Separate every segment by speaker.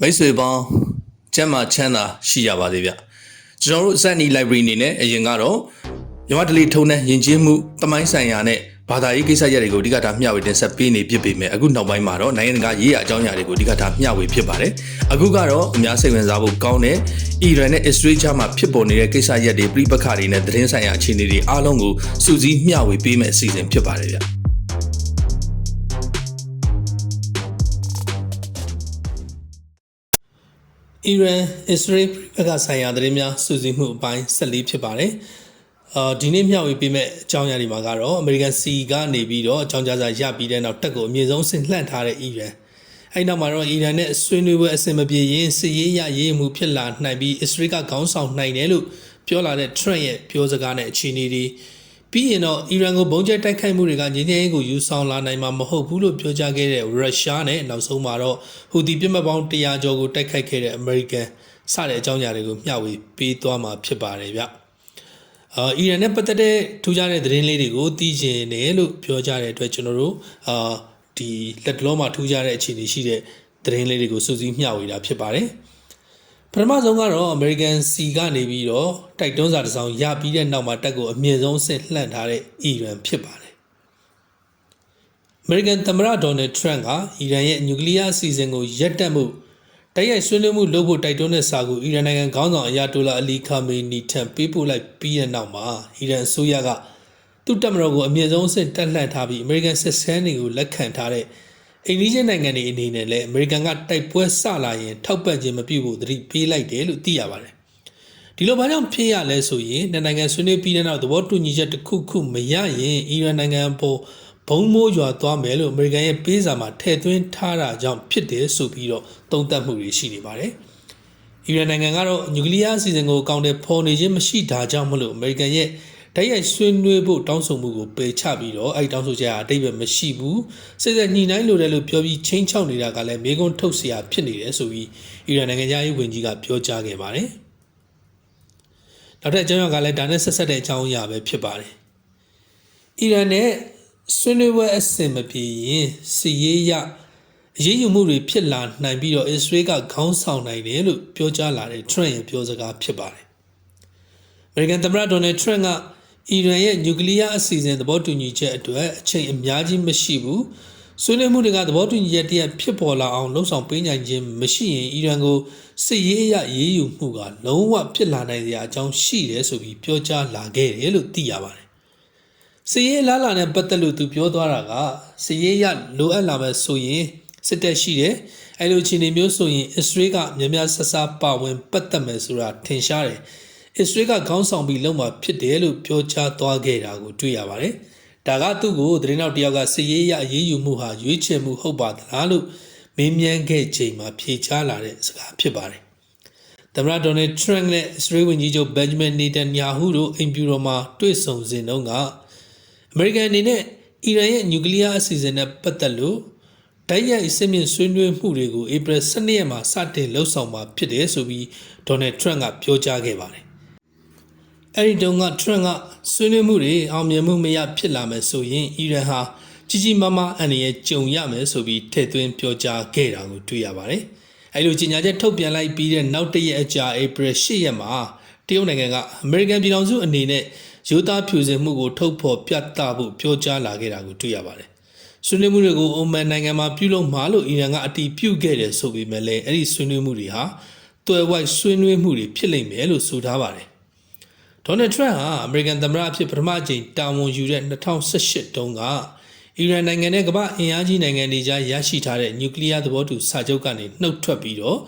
Speaker 1: မိတ်ဆွေပေါင်းကျမ်းမာချမ်းသာရှိကြပါစေဗျကျွန်တော်တို့စက်နီ library အနေနဲ့အရင်ကတော့မြမဒလီထုံတဲ့ယဉ်ကျေးမှုတမိုင်းဆိုင်ရာနဲ့ဘာသာရေးကိစ္စရပ်တွေကိုအဓိကထားမျှဝေတင်ဆက်ပေးနေဖြစ်ပေမဲ့အခုနောက်ပိုင်းမှာတော့နိုင်ငံတကာရေးရာအကြောင်းအရာတွေကိုအဓိကထားမျှဝေဖြစ်ပါတယ်အခုကတော့အများစိတ်ဝင်စားဖို့ကောင်းတဲ့အီရန်နဲ့အစ္စရေးကြားမှာဖြစ်ပေါ်နေတဲ့ကိစ္စရပ်တွေပြည်ပခါတွေနဲ့သတင်းဆိုင်ရာအခြေအနေတွေအားလုံးကိုစူးစီးမျှဝေပေးမယ့်အစီအစဉ်ဖြစ်ပါတယ်ဗျ အီရန်အစ္စရေးဘက်ကဆိုင်ရာသတင်းများစုစည်းမှုအပိုင်း14ဖြစ်ပါတယ်။အာဒီနေ့မျှဝေပေးမဲ့အကြောင်းအရာတွေမှာကတော့အမေရိကန်စီကနေပြီးတော့အကြောင်းကြားစာရပြီးတဲ့နောက်တက်ကိုအမြင့်ဆုံးဆင့်လှန့်ထားတဲ့အီရန်အဲဒီနောက်မှာတော့အီရန်နဲ့ဆွေးနွေးပွဲအဆင်မပြေရင်စစ်ရေးရရေးမှုဖြစ်လာနိုင်ပြီးအစ္စရေးကခေါင်းဆောင်နိုင်တယ်လို့ပြောလာတဲ့ Trump ရဲ့ပြောစကားနဲ့အခြေအနေတွေ ပြီးရင်တော့အီရန်ကိုဘုံကျဲတိုက်ခိုက်မှုတွေကငြင်းငြင်းကိုယူဆောင်လာနိုင်မှာမဟုတ်ဘူးလို့ပြောကြားခဲ့တဲ့ရုရှားနဲ့နောက်ဆုံးမှာတော့ဟူသီပြစ်မှတ်ပေါင်း100ကျော်ကိုတိုက်ခိုက်ခဲ့တဲ့အမေရိကန်စတဲ့အကြောင်းအရာတွေကိုမျှဝေပေးသွားမှာဖြစ်ပါတယ်ဗျ။အာအီရန်နဲ့ပတ်သက်တဲ့ထူးခြားတဲ့သတင်းလေးတွေကိုသိချင်တယ်လို့ပြောကြတဲ့အတွက်ကျွန်တော်တို့အာဒီလက်တလုံးမှာထူးခြားတဲ့အခြေအနေရှိတဲ့သတင်းလေးတွေကိုစုစည်းမျှဝေတာဖြစ်ပါတယ်။ ပထမဆုံးကတော့ American C ကနေပြီးတော့တိုက်တွန်းစာတစ်စောင်ရပြီးတဲ့နောက်မှာတက်ကိုအမြင့်ဆုံးဆင့်လှန့်ထားတဲ့အီရန်ဖြစ်ပါတယ်။ American သမ္မတ Donald Trump ကအီရန်ရဲ့နျူကလ িয়ার အစီအစဉ်ကိုရပ်တန့်မှုတိုက်ရိုက်ဆွေးနွေးမှုလုပ်ဖို့တိုက်တွန်းတဲ့စာကိုအီရန်နိုင်ငံခေါင်းဆောင်အယာတိုလာအလီခါမေနီထံပေးပို့လိုက်ပြီးတဲ့နောက်မှာအီရန်အစိုးရကသူ့တပ်မတော်ကိုအမြင့်ဆုံးဆင့်တက်လှန့်ထားပြီး American စစ်စခန်းတွေကိုလက်ခံထားတဲ့ အိန္ဒိယနိုင်ငံတွေအနေနဲ့လည်းအမေရိကန်ကတိုက်ပွဲဆလာရင်ထောက်ပံ့ခြင်းမပြုဖို့သတိပေးလိုက်တယ်လို့သိရပါတယ်။ဒီလိုဘာကြောင့်ဖြစ်ရလဲဆိုရင်နှစ်နိုင်ငံဆွေးနွေးပြီးတဲ့နောက်သဘောတူညီချက်တစ်ခုခုမရရင်အီရန်နိုင်ငံပေါ်ဘုံမိုးရွာသွားမယ်လို့အမေရိကန်ရဲ့ပေးစာမှာထည့်သွင်းထားတာကြောင့်ဖြစ်တယ်ဆိုပြီးတော့သုံးသပ်မှုတွေရှိနေပါတယ်။အီရန်နိုင်ငံကတော့နျူကလ িয়ার အစီအစဉ်ကိုအကောင့်ထဲပေါ်နေခြင်းမရှိတာကြောင့်မလို့အမေရိကန်ရဲ့ တိုက်ရိုက်ဆွေးနွေးဖို့တောင်းဆိုမှုကိုပယ်ချပြီးတော့အဲ့တောင်းဆိုချက်ဟာအတိတ်ပဲမရှိဘူးစိတ်သက်ညှိနှိုင်းလိုတယ်လို့ပြောပြီးချင်းချောက်နေတာကလည်းမေကွန်းထုတ်เสียဖြစ်နေတယ်ဆိုပြီးအီရန်နိုင်ငံသားရေးဝန်ကြီးကပြောကြားခဲ့ပါတယ်နောက်ထပ်အကြောင်းအရာကလည်းဒါနဲ့ဆက်ဆက်တဲ့အကြောင်းအရာပဲဖြစ်ပါတယ်အီရန်နဲ့ဆွေးနွေးပွဲအဆင်မပြေရင်စီရေးရအရေးယူမှုတွေဖြစ်လာနိုင်ပြီးတော့အစ္စရေးကခေါင်းဆောင်နိုင်တယ်လို့ပြောကြားလာတဲ့ Trump ရဲ့ပြောစကားဖြစ်ပါတယ်။ American သမ္မတ Donald Trump က အီရန်ရဲ့နျူကလ িয়ার အစီအစဉ်သဘောတူညီချက်အတွက်အချိန်အများကြီးမရှိဘူးဆွေးနွေးမှုတွေကသဘောတူညီချက်တရဖြစ်ပေါ်လာအောင်လှုံ့ဆော်ပေးနိုင်ခြင်းမရှိရင်အီရန်ကိုစစ်ရေးအရရေးယူမှုကလုံးဝဖြစ်လာနိုင်စရာအကြောင်းရှိတယ်ဆိုပြီးပြောကြားလာခဲ့တယ်လို့သိရပါတယ်စစ်ရေးလာလာနဲ့ပတ်သက်လို့သူပြောသွားတာကစစ်ရေးရလိုအပ်လာမဲ့ဆိုရင်စစ်တပ်ရှိတယ်အဲလိုအခြေအနေမျိုးဆိုရင်အစ္စရေးကများများဆဆပါဝင်ပတ်သက်မယ်ဆိုတာထင်ရှားတယ် အစ္စရေးကခေါင်းဆောင်ပြီးလုံမှာဖြစ်တယ်လို့ပြောကြားသွားခဲ့တာကိုတွေ့ရပါတယ်။ဒါကသူ့ကိုသတင်းနောက်တယောက်ကစစ်ရေးရအရေးယူမှုဟာရွေးချယ်မှုဟုတ်ပါသလားလို့မေးမြန်းခဲ့ချိန်မှာဖြေချလာတဲ့စကားဖြစ်ပါတယ်။သမ္မတဒေါ်နယ်ထရန့်နဲ့အစ္စရေးဝန်ကြီးချုပ်ဘန်ဂျမင်နေတန်ယာဟုတို့အိမ်ဖြူတော်မှာတွေ့ဆုံစဉ်တုန်းကအမေရိကန်အနေနဲ့အီရန်ရဲ့နျူကလ িয়ার အစီအစဉ်နဲ့ပတ်သက်လို့တိုက်ရိုက်စစ်မြင့်ဆွေးနွေးမှုတွေကိုဧပြီ12ရက်မှာစတင်လှုပ်ဆောင်မှာဖြစ်တယ်ဆိုပြီးဒေါ်နယ်ထရန့်ကပြောကြားခဲ့ပါတယ် အဲ့ဒီတုန်းက Trump ကဆွေးနွေးမှုတွေအောင်မြင်မှုမရဖြစ်လာမယ်ဆိုရင်အီရန်ဟာကြီးကြီးမားမားအန္တရာယ်ကြုံရမယ်ဆိုပြီးထည့်သွင်းပြောကြားခဲ့တာကိုတွေ့ရပါတယ်။အဲ့လိုကြေညာချက်ထုတ်ပြန်လိုက်ပြီးတဲ့နောက်တရက်အကြာဧပြီ10ရက်မှာတရုတ်နိုင်ငံကအမေရိကန်ပြည်ထောင်စုအနေနဲ့ယူသားဖြူစင်မှုကိုထုတ်ဖော်ပြသဖို့ပြောကြားလာခဲ့တာကိုတွေ့ရပါတယ်။ဆွေးနွေးမှုတွေကိုအိုမန်နိုင်ငံမှာပြုလုပ်မှာလို့အီရန်ကအတီးပြုတ်ခဲ့တယ်ဆိုပေမဲ့လည်းအဲ့ဒီဆွေးနွေးမှုတွေဟာတွယ်ဝိုက်ဆွေးနွေးမှုတွေဖြစ်လိမ့်မယ်လို့ဆိုထားပါတယ် ဒေါ်နယ်ထရန့်ဟာအမေရိကန်သမ္မတအဖြစ်ပထမအကြိမ်တာဝန်ယူတဲ့2018တုန်းကအီရန်နိုင်ငံနဲ့ကမ္ဘာအင်အားကြီးနိုင်ငံတွေကြားရရှိထားတဲ့နျူကလ িয়ার သဘောတူစာချုပ်ကနေနှုတ်ထွက်ပြီးတော့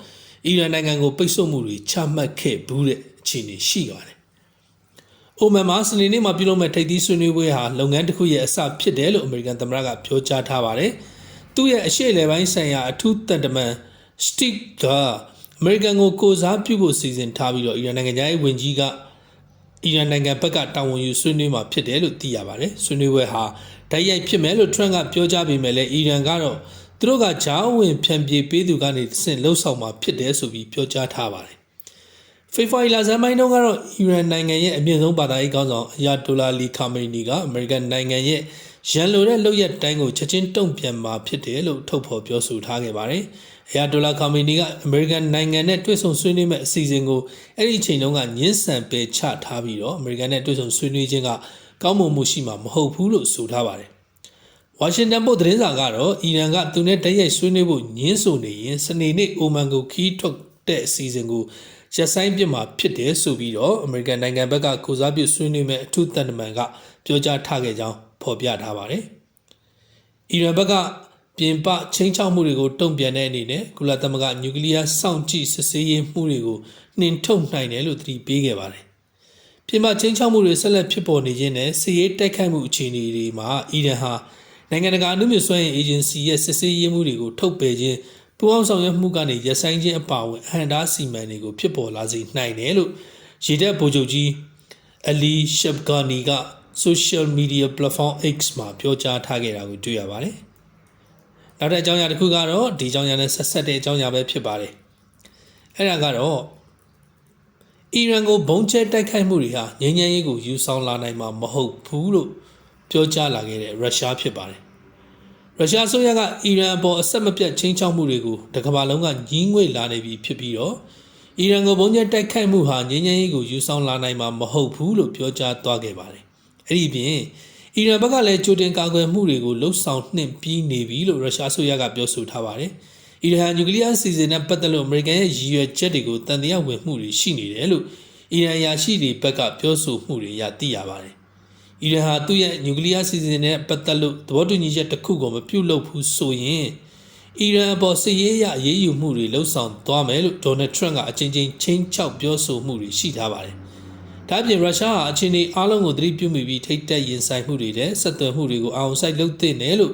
Speaker 1: အီရန်နိုင်ငံကိုပိတ်ဆို့မှုတွေချမှတ်ခဲ့ဘူးတဲ့အခြေအနေရှိပါတယ်။အိုမန်မှာစနေနေ့မှာပြုလုပ်မဲ့ထိပ်သီးဆွေးနွေးပွဲဟာလုပ်ငန်းတစ်ခုရဲ့အစဖြစ်တယ်လို့အမေရိကန်သမ္မတကပြောကြားထားပါတယ်။သူ့ရဲ့အရှိလေပိုင်းဆိုင်ရာအထူးတန်တမန်စတစ်ကအမေရိကန်ကိုကိုစားပြုဖို့စီစဉ်ထားပြီးတော့အီရန်နိုင်ငံသားရဲ့ဝန်ကြီးက အီရန်နိုင်ငံဘက်ကတာဝန်ယူဆွေးနွေးမှာဖြစ်တယ်လို့သိရပါတယ်ဆွေးနွေးပွဲဟာတိုက်ရိုက်ဖြစ်မယ်လို့ Trump ကပြောကြားပေမဲ့လည်းအီရန်ကတော့သူတို့ကဂျားဝင်ဖြန့်ပြေးပေးသူကနေဆင့်လှုပ်ဆောင်မှာဖြစ်တယ်ဆိုပြီးပြောကြားထားပါတယ်ဖေဖော်ဝါရီလဆန်းပိုင်းတုန်းကတော့အီရန်နိုင်ငံရဲ့အမြင့်ဆုံးဘာသာရေးခေါင်းဆောင်အယာတိုလာလီခါမေနီကအမေရိကန်နိုင်ငံရဲ့ရန်လိုတဲ့လုပ်ရက်တိုင်းကိုချက်ချင်းတုံ့ပြန်မှာဖြစ်တယ်လို့ထုတ်ဖော်ပြောဆိုထားခဲ့ပါတယ် အယာဒေါ်လာကာမီနီကအမေရိကန်နိုင်ငံနဲ့တွေ့ဆုံဆွေးနွေးမဲ့အစီအစဉ်ကိုအဲ့ဒီအချိန်တုန်းကညှင်းဆန်ပယ်ချထားပြီးတော့အမေရိကန်နဲ့တွေ့ဆုံဆွေးနွေးခြင်းကကောင်းမွန်မှုရှိမှာမဟုတ်ဘူးလို့ဆိုထားပါတယ်ဝါရှင်တန်ပို့သတင်းစာကတော့အီရန်ကသူနဲ့တရက်ဆွေးနွေးဖို့ညှင်းဆိုနေရင်စနေနေ့အိုမန်ကိုခီးထွက်တဲ့အစီအစဉ်ကိုရက်ဆိုင်ပြစ်မှာဖြစ်တယ်ဆိုပြီးတော့အမေရိကန်နိုင်ငံဘက်ကကိုစားပြုဆွေးနွေးမဲ့အထူးတန်တမန်ကပြောကြားထားခဲ့ကြောင်းဖော်ပြထားပါတယ်။အီရန်ဘက်က ပြင်ပချင်းချောက်မှုတွေကိုတုံ့ပြန်တဲ့အနေနဲ့ကုလသမဂ္ဂနျူကလ িয়ার စောင့်ကြည့်စစ်ဆေးရေးမှုတွေကိုနှင်ထုတ်နိုင်တယ်လို့သတိပေးခဲ့ပါတယ်။ပြင်ပချင်းချောက်မှုတွေဆက်လက်ဖြစ်ပေါ်နေခြင်းနဲ့စစ်ရေးတိုက်ခိုက်မှုအခြေအနေတွေမှာအီရန်ဟာနိုင်ငံတကာအမှုမြစွမ်းရေးအေဂျင်စီရဲ့စစ်ဆေးရေးမှုတွေကိုထုတ်ပယ်ခြင်းပူးပေါင်းဆောင်ရွက်မှုကနေရဆိုင်ခြင်းအပါအဝင်အဟန္တာစီမံတွေကိုဖြစ်ပေါ်လာစေနိုင်တယ်လို့ရေတပ်ဗိုလ်ချုပ်ကြီးအလီရှပ်ဂါနီက social media platform X မှာပြောကြားထားခဲ့တာကိုတွေ့ရပါတယ်။ နောက်တဲ့အကြောင်းအရာတစ်ခုကတော့ဒီအကြောင်းအရာနဲ့ဆက်ဆက်တဲ့အကြောင်းအရာပဲဖြစ်ပါတယ်။အဲ့ဒါကတော့အီရန်ကိုဘုံကျဲတိုက်ခိုက်မှုတွေဟာငြိမ်းချမ်းရေးကိုယူဆောင်လာနိုင်မှာမဟုတ်ဘူးလို့ပြောကြားလာခဲ့တဲ့ရုရှားဖြစ်ပါတယ်။ရုရှားဆိုရကအီရန်အပေါ်အဆက်မပြတ်ချင်းချောက်မှုတွေကိုတကမ္ဘာလုံးကညှင်းငွေလာနေပြီဖြစ်ပြီးတော့အီရန်ကိုဘုံကျဲတိုက်ခိုက်မှုဟာငြိမ်းချမ်းရေးကိုယူဆောင်လာနိုင်မှာမဟုတ်ဘူးလို့ပြောကြားသွားခဲ့ပါတယ်။အဲ့ဒီပြင် အီရန်ဘက်ကလည်းကြိုတင်ကာကွယ်မှုတွေကိုလှုပ်ဆောင်နှင့်ပြီးနေပြီလို့ရုရှားဆိုရကပြောဆိုထားပါတယ်။အီရန်နျူကလ িয়ার စီစဉ်နဲ့ပတ်သက်လို့အမေရိကန်ရဲ့ရည်ရွယ်ချက်တွေကိုတန်တရားဝင်မှုတွေရှိနေတယ်လို့အီရန်ရာရှိတွေဘက်ကပြောဆိုမှုတွေရသိရပါတယ်။အီရန်ဟာသူ့ရဲ့နျူကလ িয়ার စီစဉ်နဲ့ပတ်သက်လို့သဘောတူညီချက်တစ်ခုကိုမပြုတ်လုပ်ဘူးဆိုရင်အီရန်အပေါ်စစ်ရေးအရအေးအေးယူမှုတွေလှုံ့ဆော်သွားမယ်လို့ဒေါ်နယ်ထရန့်ကအချင်းချင်းချင်းချောက်ပြောဆိုမှုတွေရှိထားပါတယ်။ ဒါ့အပြင်ရုရှားဟာအခြေအနေအလုံးကိုသတိပြုမိပြီးထိတ်တက်ရင်ဆိုင်မှုတွေနဲ့ဆက်သွယ်မှုတွေကိုအောင်ဆိုင်လုပ်သင့်တယ်လို့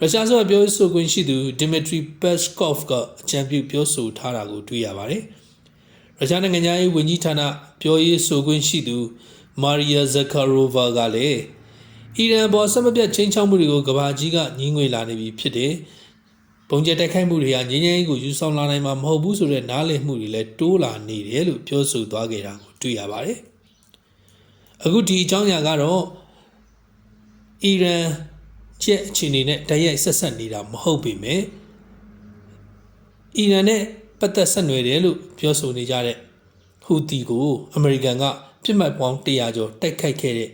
Speaker 1: ရုရှားဆိုပြောဆိုခွင့်ရှိသူဒီမီထရီပက်စကော့ဖ်ကအကြံပြုပြောဆိုထားတာကိုတွေ့ရပါတယ်။ရုရှားနိုင်ငံသားရေးဝန်ကြီးဌာနပြောရေးဆိုခွင့်ရှိသူမာရီယာဇကာရိုဗာကလည်းအီရန်ပေါ်ဆက်မပြတ်ချင်းချောက်မှုတွေကိုကဘာကြီးကညှင်းငွေလာနေပြီဖြစ်တယ်။ပုံကျဲတိုက်ခိုက်မှုတွေကငြင်းငြင်းကိုယူဆောင်လာနိုင်မှာမဟုတ်ဘူးဆိုတဲ့နားလည်မှုတွေလည်းတိုးလာနေတယ်လို့ပြောဆိုသွားခဲ့တာကိုတွေ့ရပါတယ်။ အခုဒီအကြောင်းအရာကတော့အီရန်ချက်အခြေအနေနဲ့တိုက်ရိုက်ဆက်ဆက်နေတာမဟုတ်ပေမဲ့အီရန်နဲ့ပတ်သက်ဆက်နွယ်တယ်လို့ပြောဆိုနေကြတဲ့ဟူတီကိုအမေရိကန်ကပြစ်မှတ်ပေါင်း100ကျော်တိုက်ခိုက်ခဲ့တဲ့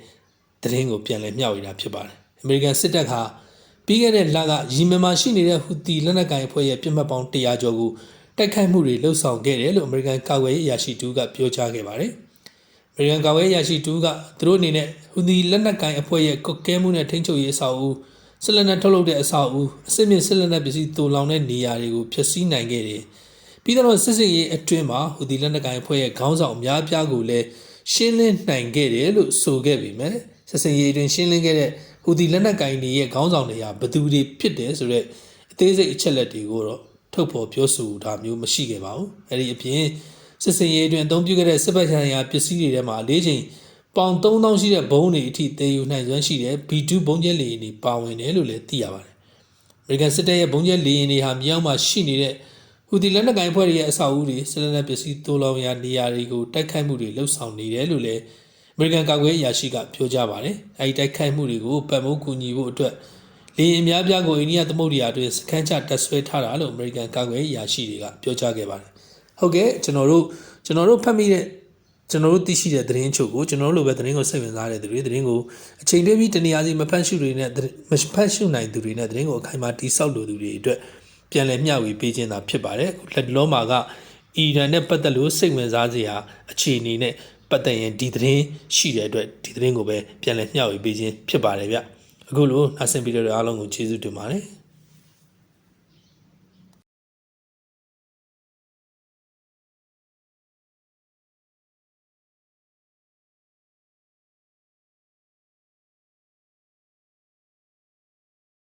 Speaker 1: သတင်းကိုပြန်လည်မျှဝေတာဖြစ်ပါတယ်။အမေရိကန်စစ်တပ်ကပြီးခဲ့တဲ့လကရီမင်မှာရှိနေတဲ့ဟူတီလက်နက်ကိုင်အဖွဲ့ရဲ့ပြစ်မှတ်ပေါင်း100ကျော်ကိုတိုက်ခိုက်မှုတွေလှုပ်ဆောင်ခဲ့တယ်လို့အမေရိကန်ကာကွယ်ရေးအရာရှိတူကပြောကြားခဲ့ပါတယ်။အမေ ရိကန်ကာကွယ်ရေးအရာရှိတူကသူတို့အနေနဲ့ဟူတီလက်နက်ကိုင်အဖွဲ့ရဲ့ကုတ်ကဲမှုနဲ့ထိန်းချုပ်ရေးအဆောက်အဦစစ်လက်နက်ထုတ်လုပ်တဲ့အဆောက်အဦအစစ်မြင့်စစ်လက်နက်ပစ္စည်းတူလောင်တဲ့နေရာတွေကိုဖျက်ဆီးနိုင်ခဲ့တယ်။ပြီးတော့စစ်စစ်ရေးအတွင်းမှာဟူဒီလက်နက်ကိုင်အဖွဲ့ရဲ့ခေါင်းဆောင်အများပြားကိုလည်းရှင်းလင်းနိုင်ခဲ့တယ်လို့ဆိုခဲ့ပေမဲ့စစ်စစ်ရေးအတွင်းရှင်းလင်းခဲ့တဲ့ဟူဒီလက်နက်ကိုင်တွေရဲ့ခေါင်းဆောင်တွေကဘယ်သူတွေဖြစ်တယ်ဆိုတော့အသေးစိတ်အချက်လက်တွေကိုတော့ထုတ်ဖော်ပြောဆိုတာမျိုးမရှိခဲ့ပါဘူး။အဲဒီအပြင် စစ်စစ်ရေးအတွင်းအသုံးပြုခဲ့တဲ့စစ်ဘက်ဆိုင်ရာပစ္စည်းတွေထဲမှာ၄ချိန်ပေါင်3000ရှိတဲ့ဘုံတွေအထိတည်ယူနိုင်စွမ်းရှိတဲ့ B2 ဘုံကျဲလေယာဉ်တွေပါဝင်တယ်လို့လည်းသိရပါတယ်။ American စစ်တပ်ရဲ့ဘုံကျဲလေယာဉ်တွေဟာမြောက်မှာရှိနေတဲ့ဟူဒီလက်နက်ကိုင်ဖွဲ့ရဲ့အဆောက်အဦတွေစစ်လက်နက်ပစ္စည်းတိုးလောင်ရာနေရာတွေကိုတိုက်ခိုက်မှုတွေလှုပ်ဆောင်နေတယ်လို့လည်း American ကာကွယ်ရေးအရာရှိကပြောကြားပါတယ်။အဲဒီတိုက်ခိုက်မှုတွေကိုပတ်မိုးကူညီဖို့အတွက်လေယာဉ်အများပြားကိုအိန္ဒိယသမုဒ္ဒရာအတွင်းစခန်းချတပ်ဆွဲထားတာလို့ American ကာကွယ်ရေးအရာရှိတွေကပြောကြားခဲ့ပါတယ်။ ဟုတ်ကဲ့ကျွန်တော်တို့ကျွန်တော်တို့ဖတ်မိတဲ့ကျွန်တော်တို့သိရှိတဲ့သတင်းချုပ်ကိုကျွန်တော်တို့လိုပဲသတင်းကိုစိတ်ဝင်စားတဲ့သူတွေသတင်းကိုအချိန်တွင်းပြီးတနေရာစီမဖတ်ရှုတွေနဲ့မဖတ်ရှုနိုင်သူတွေနဲ့သတင်းကိုအခိုင်အမာတိဆောက်လိုသူတွေအတွက်ပြန်လည်မျှဝေပေးခြင်းသာဖြစ်ပါတယ်လက်တလုံးမှာကအီရန်နဲ့ပတ်သက်လို့စိတ်ဝင်စားစရာအခြေအနေနဲ့ပတ်သက်ရင်ဒီသတင်းရှိတဲ့အတွက်ဒီသတင်းကိုပဲပြန်လည်မျှဝေပေးခြင်းဖြစ်ပါတယ်ဗျအခုလိုနာဆင်ဗီဒီယိုအားလုံးကိုကျေးဇူးတင်ပါတယ်